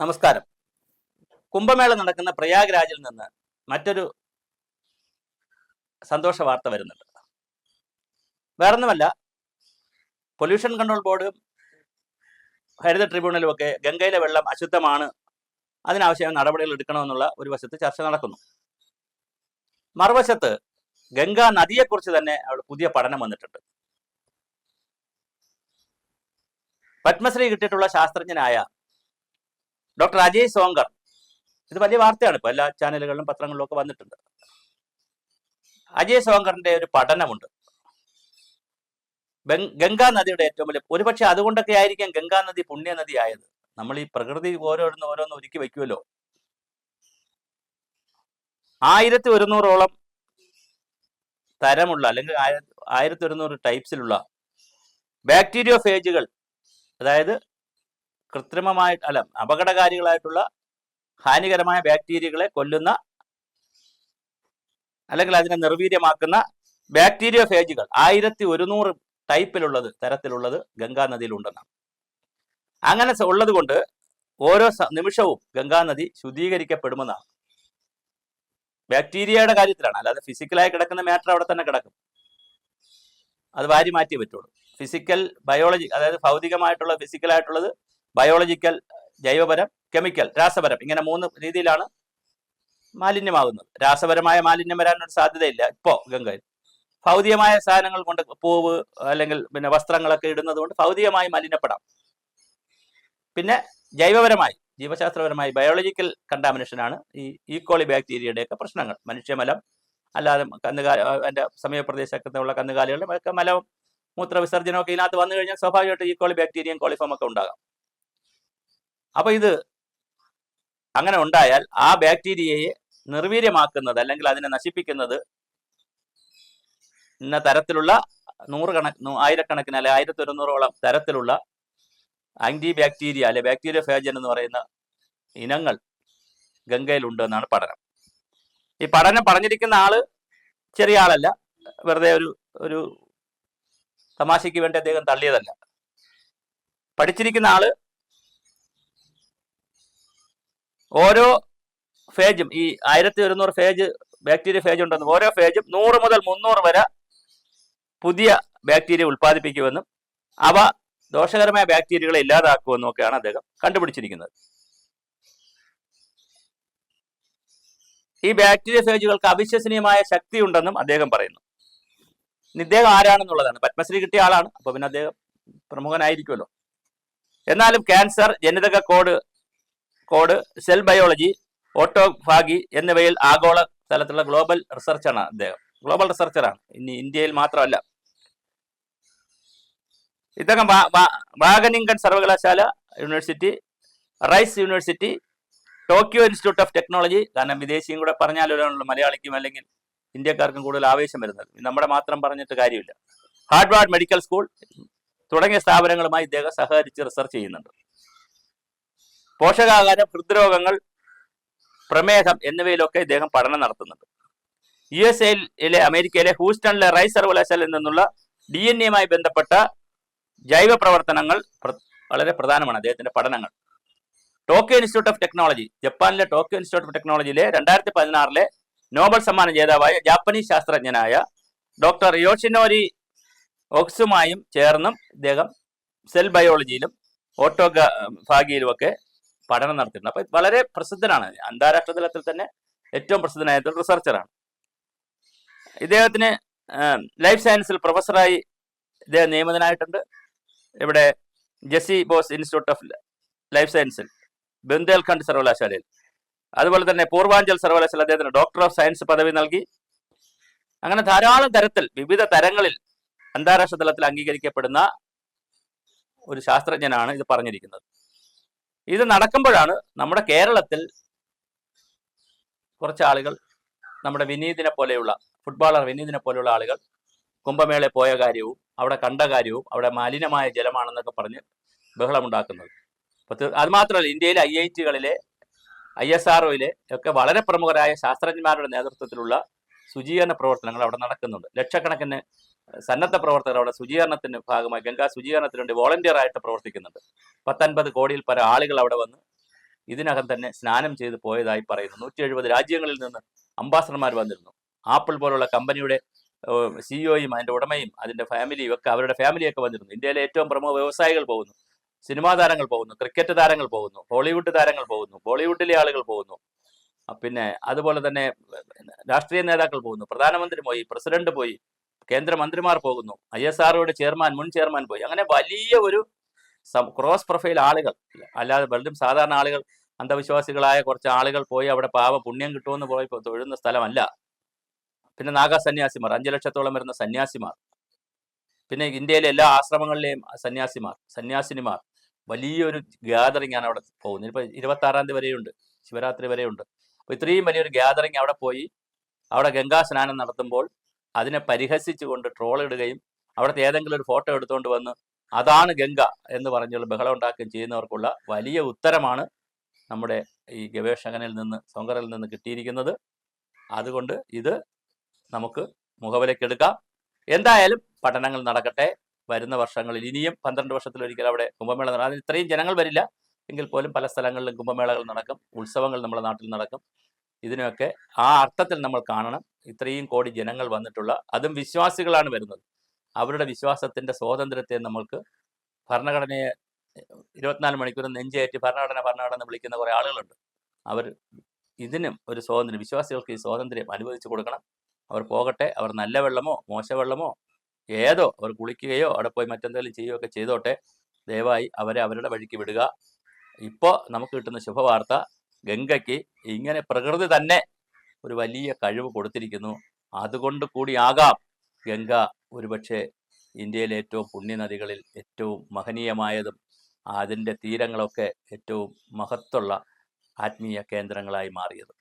നമസ്കാരം. കുംഭമേള നടക്കുന്ന പ്രയാഗ്രാജിൽ നിന്ന് മറ്റൊരു സന്തോഷ വാർത്ത വരുന്നുണ്ട്. വേറൊന്നുമല്ല പൊല്യൂഷൻ കൺട്രോൾ ബോർഡും ഹരിത ട്രിബ്യൂണലും ഒക്കെ ഗംഗയിലെ വെള്ളം അശുദ്ധമാണ് അതിനാവശ്യമായ നടപടികൾ എടുക്കണമെന്നുള്ള ഒരു വശത്ത് ചർച്ച നടക്കുന്നു. മറുവശത്ത് ഗംഗാ നദിയെക്കുറിച്ച് തന്നെ അവിടെ പുതിയ പഠനം വന്നിട്ടുണ്ട്. പത്മശ്രീ കിട്ടിയിട്ടുള്ള ശാസ്ത്രജ്ഞനായ ഡോക്ടർ അജയ് സോങ്കർ ഇത് വലിയ വാർത്തയാണ് ഇപ്പോൾ എല്ലാ ചാനലുകളിലും പത്രങ്ങളിലും ഒക്കെ വന്നിട്ടുണ്ട്. അജയ് സോങ്കറിന്റെ ഒരു പഠനമുണ്ട്. ഗംഗാ നദിയുടെ ഏറ്റവും വലിയ ഒരുപക്ഷെ അതുകൊണ്ടൊക്കെ ആയിരിക്കാം ഗംഗാ നദി പുണ്യനദി ആയത്. നമ്മൾ ഈ പ്രകൃതി ഓരോന്ന് ഓരോന്ന് ഒരുക്കി വെക്കുമല്ലോ ആയിരത്തി ഒരുന്നൂറോളം തരമുള്ള അല്ലെങ്കിൽ ആയിര- ആയിരത്തി ഒരുന്നൂറ് ടൈപ്സിലുള്ള ബാക്ടീരിയോ ഫേജുകൾ അതായത് കൃത്രിമമായിട്ട് അല്ല അപകടകാരികളായിട്ടുള്ള ഹാനികരമായ ബാക്ടീരിയകളെ കൊല്ലുന്ന അല്ലെങ്കിൽ അതിനെ നിർവീര്യമാക്കുന്ന ബാക്ടീരിയ ഫേജുകൾ ആയിരത്തി ഒരുന്നൂറ് ടൈപ്പിലുള്ളത് തരത്തിലുള്ളത് ഗംഗാ നദിയിലുണ്ടെന്നാണ് അങ്ങനെ ഉള്ളത് കൊണ്ട് ഓരോ നിമിഷവും ഗംഗാനദി ശുദ്ധീകരിക്കപ്പെടുമെന്നാണ്. ബാക്ടീരിയയുടെ കാര്യത്തിലാണ്. അല്ലാതെ ഫിസിക്കലായി കിടക്കുന്ന മാറ്റർ അവിടെ തന്നെ കിടക്കും. അത് വാരി മാറ്റിയേ പറ്റുള്ളൂ ഫിസിക്കൽ ബയോളജി അതായത് ഭൗതികമായിട്ടുള്ള ഫിസിക്കലായിട്ടുള്ളത് ബയോളജിക്കൽ ജൈവപരം കെമിക്കൽ രാസപരം ഇങ്ങനെ മൂന്ന് രീതിയിലാണ് മാലിന്യമാകുന്നത്. രാസപരമായ മാലിന്യം വരാനൊരു സാധ്യതയില്ല ഇപ്പോ ഗംഗയിൽ. ഭൗതികമായ സാധനങ്ങൾ കൊണ്ട് പൂവ് അല്ലെങ്കിൽ പിന്നെ വസ്ത്രങ്ങളൊക്കെ ഇടുന്നത് കൊണ്ട് ഭൗതികമായി മലിനപ്പെടാം പിന്നെ ജൈവപരമായി ജീവശാസ്ത്രപരമായി ബയോളജിക്കൽ കണ്ടാമിനേഷനാണ് ഈ ഈക്കോളി ബാക്ടീരിയയുടെയൊക്കെ പ്രശ്നങ്ങൾ. മനുഷ്യമലം അല്ലാതെ കന്നുകാലി എന്റെ സമീപപ്രദേശത്തുള്ള കന്നുകാലികളുടെ ഒക്കെ മലവും മൂത്ര വിസർജനമൊക്കെ ഇതിനകത്ത് വന്നു കഴിഞ്ഞാൽ സ്വാഭാവികമായിട്ട് ഈക്കോളി ബാക്ടീരിയയും കോളിഫോം ഒക്കെ ഉണ്ടാകാം. അപ്പൊ ഇത് അങ്ങനെ ഉണ്ടായാൽ ആ ബാക്ടീരിയയെ നിർവീര്യമാക്കുന്നത് അല്ലെങ്കിൽ അതിനെ നശിപ്പിക്കുന്നത് ഇന്ന തരത്തിലുള്ള നൂറുകണക്കിന് ആയിരക്കണക്കിന് അല്ലെ ആയിരത്തി ഒരുന്നൂറോളം തരത്തിലുള്ള ആന്റി ബാക്ടീരിയ അല്ലെ ബാക്ടീരിയ ഫേജൻ എന്ന് പറയുന്ന ഇനങ്ങൾ ഗംഗയിലുണ്ട് എന്നാണ് പഠനം. ഈ പഠനം പറഞ്ഞിരിക്കുന്ന ആൾ ചെറിയ ആളല്ല. വെറുതെ ഒരു ഒരു തമാശയ്ക്ക് വേണ്ടി അദ്ദേഹം തള്ളിയതല്ല. പഠിച്ചിരിക്കുന്ന ആൾ ഓരോ ഫേജും ഈ ആയിരത്തി ഒരുന്നൂറ് ഫേജ് ബാക്ടീരിയ ഫേജ് ഉണ്ടെന്നും ഓരോ ഫേജും നൂറ് മുതൽ മുന്നൂറ് വരെ പുതിയ ബാക്ടീരിയ ഉൽപ്പാദിപ്പിക്കുമെന്നും അവ ദോഷകരമായ ബാക്ടീരിയകളെ ഇല്ലാതാക്കുമെന്നും ഒക്കെയാണ് അദ്ദേഹം കണ്ടുപിടിച്ചിരിക്കുന്നത്. ഈ ബാക്ടീരിയ ഫേജുകൾക്ക് അവിശ്വസനീയമായ ശക്തി ഉണ്ടെന്നും അദ്ദേഹം പറയുന്നു. ഇദ്ദേഹം ആരാണെന്നുള്ളതാണ്. പത്മശ്രീ കിട്ടിയ ആളാണ്. അപ്പൊ പിന്നെ അദ്ദേഹം പ്രമുഖനായിരിക്കുമല്ലോ. എന്നാലും ക്യാൻസർ ജനിതക code code cell biology autophagy എന്നിവയിൽ ആഗോള തലത്തിലുള്ള ഗ്ലോബൽ റിസർച്ചാണ് അദ്ദേഹം. ഗ്ലോബൽ റിസർച്ചറാണ്. ഇനി ഇന്ത്യയിൽ മാത്രമല്ല. ഇദ്ദേഹം വാഗനിംഗൺ സർവകലാശാല university Rice university Tokyo institute of technology. കാരണം വിദേശിയും കൂടെ പറഞ്ഞാലുള്ള മലയാളിക്കും അല്ലെങ്കിൽ ഇന്ത്യക്കാർക്കും കൂടുതൽ ആവേശം വരുന്നത്. നമ്മുടെ മാത്രം പറഞ്ഞിട്ട് കാര്യമില്ല. ഹാർഡ്വാർഡ് മെഡിക്കൽ സ്കൂൾ തുടങ്ങിയ സ്ഥാപനങ്ങളുമായി ഇദ്ദേഹം സഹകരിച്ച് റിസർച്ച് ചെയ്യുന്നുണ്ട്. പോഷകാഹാരം ഹൃദ്രോഗങ്ങൾ പ്രമേഹം എന്നിവയിലൊക്കെ ഇദ്ദേഹം പഠനം നടത്തുന്നുണ്ട്. യു എസ് എയിലെ അമേരിക്കയിലെ ഹൂസ്റ്റണിലെ റൈസ് സർവകലാശാലയിൽ നിന്നുള്ള ഡി എൻ എയുമായി ബന്ധപ്പെട്ട ജൈവ പ്രവർത്തനങ്ങൾ വളരെ പ്രധാനമാണ് അദ്ദേഹത്തിന്റെ പഠനങ്ങൾ. ടോക്കിയോ ഇൻസ്റ്റിറ്റ്യൂട്ട് ഓഫ് ടെക്നോളജി ജപ്പാനിലെ ടോക്കിയോ ഇൻസ്റ്റിറ്റ്യൂട്ട് ഓഫ് ടെക്നോളജിയിലെ രണ്ടായിരത്തി പതിനാറിലെ നോബൽ സമ്മാന ജേതാവായ ജാപ്പനീസ് ശാസ്ത്രജ്ഞനായ ഡോക്ടർ യോഷിനോരി ഒക്സുമായും ചേർന്നും ഇദ്ദേഹം സെൽ ബയോളജിയിലും ഓട്ടോഫാഗിയിലുമൊക്കെ പഠനം നടത്തിയിട്ടുണ്ട്. അപ്പൊ വളരെ പ്രസിദ്ധനാണ് അന്താരാഷ്ട്ര തലത്തിൽ തന്നെ ഏറ്റവും പ്രസിദ്ധനായ റിസർച്ചറാണ് ഇദ്ദേഹത്തിന് ലൈഫ് സയൻസിൽ പ്രൊഫസറായി ഇദ്ദേഹം നിയമിതനായിട്ടുണ്ട്. ഇവിടെ JC Bose institute of life സയൻസിൽ ബുന്ദേൽഖണ്ഡ് സർവകലാശാലയിൽ. അതുപോലെ തന്നെ പൂർവാഞ്ചൽ സർവകലാശാല അദ്ദേഹത്തിന് ഡോക്ടർ ഓഫ് സയൻസ് പദവി നൽകി. അങ്ങനെ ധാരാളം തരത്തിൽ വിവിധ തരങ്ങളിൽ അന്താരാഷ്ട്ര തലത്തിൽ അംഗീകരിക്കപ്പെടുന്ന ഒരു ശാസ്ത്രജ്ഞനാണ് ഇത് പറഞ്ഞിരിക്കുന്നത്. ഇത് നടക്കുമ്പോഴാണ് നമ്മുടെ കേരളത്തിൽ കുറച്ച് ആളുകൾ നമ്മുടെ വിനീതിനെ പോലെയുള്ള ഫുട്ബോളർ വിനീതിനെ പോലെയുള്ള ആളുകൾ കുംഭമേളയിൽ പോയ കാര്യവും അവിടെ കണ്ട കാര്യവും അവിടെ മലിനമായ ജലമാണെന്നൊക്കെ പറഞ്ഞ് ബഹളമുണ്ടാക്കുന്നത്. അതുമാത്രമല്ല അത് മാത്രമല്ല ഇന്ത്യയിലെ ഐ ഐ ടികളിലെ ഐ എസ് ആർ ഒക്കെ വളരെ പ്രമുഖരായ ശാസ്ത്രജ്ഞന്മാരുടെ നേതൃത്വത്തിലുള്ള ശുചീകരണ പ്രവർത്തനങ്ങൾ അവിടെ നടക്കുന്നുണ്ട്. ലക്ഷക്കണക്കിന് സന്നദ്ധ പ്രവർത്തകർ അവിടെ ശുചീകരണത്തിന്റെ ഭാഗമായി ഗംഗാ ശുചീകരണത്തിന് വേണ്ടി വോളണ്ടിയർ ആയിട്ട് പ്രവർത്തിക്കുന്നുണ്ട്. പത്തൊൻപത് കോടിയിൽ പല ആളുകൾ അവിടെ വന്ന് ഇതിനകം തന്നെ സ്നാനം ചെയ്ത് പോയതായി പറയുന്നു. നൂറ്റി എഴുപത് രാജ്യങ്ങളിൽ നിന്ന് അംബാസഡർമാർ വന്നിരുന്നു. ആപ്പിൾ പോലുള്ള കമ്പനിയുടെ സിഇഒയും അതിന്റെ ഉടമയും അതിന്റെ ഫാമിലിയും ഒക്കെ അവരുടെ ഫാമിലിയൊക്കെ വന്നിരുന്നു. ഇന്ത്യയിലെ ഏറ്റവും പ്രമുഖ വ്യവസായികൾ പോകുന്നു. സിനിമാ താരങ്ങൾ പോകുന്നു. ക്രിക്കറ്റ് താരങ്ങൾ പോകുന്നു. ഹോളിവുഡ് താരങ്ങൾ പോകുന്നു. ബോളിവുഡിലെ ആളുകൾ പോകുന്നു. പിന്നെ അതുപോലെ തന്നെ രാഷ്ട്രീയ നേതാക്കൾ പോകുന്നു. പ്രധാനമന്ത്രി പോയി പ്രസിഡന്റ് പോയി. കേന്ദ്രമന്ത്രിമാർ പോകുന്നു. ഐ എസ് ആർഒയുടെ ചെയർമാൻ മുൻ ചെയർമാൻ പോയി. അങ്ങനെ വലിയ ഒരു ക്രോസ് പ്രൊഫൈൽ ആളുകൾ അല്ലാതെ വെറും സാധാരണ ആളുകൾ അന്ധവിശ്വാസികളായ കുറച്ച് ആളുകൾ പോയി അവിടെ പാവ പുണ്യം കിട്ടുമെന്ന് പോയി തൊഴുന്ന സ്ഥലമല്ല. പിന്നെ നാഗ സന്യാസിമാർ അഞ്ചു ലക്ഷത്തോളം വരുന്ന സന്യാസിമാർ. പിന്നെ ഇന്ത്യയിലെ എല്ലാ ആശ്രമങ്ങളിലെയും സന്യാസിമാർ സന്യാസിനിമാർ. വലിയൊരു ഗ്യാതറിംഗ് ആണ് അവിടെ പോകുന്നത്. ഇപ്പൊ ഇരുപത്തി ആറാം തീയതി വരെയുണ്ട്. ശിവരാത്രി വരെയുണ്ട്. അപ്പൊ ഇത്രയും വലിയൊരു ഗ്യാതറിംഗ് അവിടെ പോയി. അവിടെ ഗംഗാ സ്നാനം നടത്തുമ്പോൾ അതിനെ പരിഹസിച്ചുകൊണ്ട് ട്രോൾ ഇടുകയും അവിടുത്തെ ഏതെങ്കിലും ഒരു ഫോട്ടോ എടുത്തുകൊണ്ട് വന്ന് അതാണ് ഗംഗ എന്ന് പറഞ്ഞുള്ള ബഹളം ഉണ്ടാക്കുകയും ചെയ്യുന്നവർക്കുള്ള വലിയ ഉത്തരമാണ് നമ്മുടെ ഈ ഗവേഷകനിൽ നിന്ന് സൊങ്കറിൽ നിന്ന് കിട്ടിയിരിക്കുന്നത്. അതുകൊണ്ട് ഇത് നമുക്ക് മുഖവിലക്കെടുക്കാം എന്തായാലും പഠനങ്ങൾ നടക്കട്ടെ. വരുന്ന വർഷങ്ങളിൽ ഇനിയും പന്ത്രണ്ട് വർഷത്തിലൊരിക്കൽ അവിടെ കുംഭമേള നടക്കും അതിന് ഇത്രയും ജനങ്ങൾ വരില്ല. എങ്കിൽ പോലും പല സ്ഥലങ്ങളിലും കുംഭമേളകൾ നടക്കും. ഉത്സവങ്ങൾ നമ്മുടെ നാട്ടിൽ നടക്കും. ഇതിനൊക്കെ ആ അർത്ഥത്തിൽ നമ്മൾ കാണണം. ഇത്രയും കോടി ജനങ്ങൾ വന്നിട്ടുള്ള അതും വിശ്വാസികളാണ് വരുന്നത്. അവരുടെ വിശ്വാസത്തിന്റെ സ്വാതന്ത്ര്യത്തെ നമ്മൾക്ക് ഭരണഘടനയെ ഇരുപത്തിനാല് മണിക്കൂർ നെഞ്ചേറ്റി ഭരണഘടന ഭരണഘടന എന്ന് വിളിക്കുന്ന കുറേ ആളുകളുണ്ട്. അവർ ഇതിനും ഒരു സ്വാതന്ത്ര്യം വിശ്വാസികൾക്ക് ഈ സ്വാതന്ത്ര്യം അനുവദിച്ചു കൊടുക്കണം. അവർ പോകട്ടെ അവർ നല്ല വെള്ളമോ മോശ വെള്ളമോ ഏതോ അവർ കുളിക്കുകയോ അവിടെ പോയി മറ്റെന്തെങ്കിലും ചെയ്യുകയോ ഒക്കെ ചെയ്തോട്ടെ ദയവായി അവരെ അവരുടെ വഴിക്ക് വിടുക. ഇപ്പോൾ നമുക്ക് കിട്ടുന്ന ശുഭവാർത്ത ഗംഗയ്ക്ക് ഇങ്ങനെ പ്രകൃതി തന്നെ ഒരു വലിയ കഴിവ് കൊടുത്തിരിക്കുന്നു. അതുകൊണ്ട് കൂടിയാകാം ഗംഗ. ഒരുപക്ഷെ ഇന്ത്യയിലെ ഏറ്റവും പുണ്യനദികളിൽ ഏറ്റവും മഹനീയമായതും അതിന്റെ തീരങ്ങളൊക്കെ ഏറ്റവും മഹത്തുള്ള ആത്മീയ കേന്ദ്രങ്ങളായി മാറിയത്.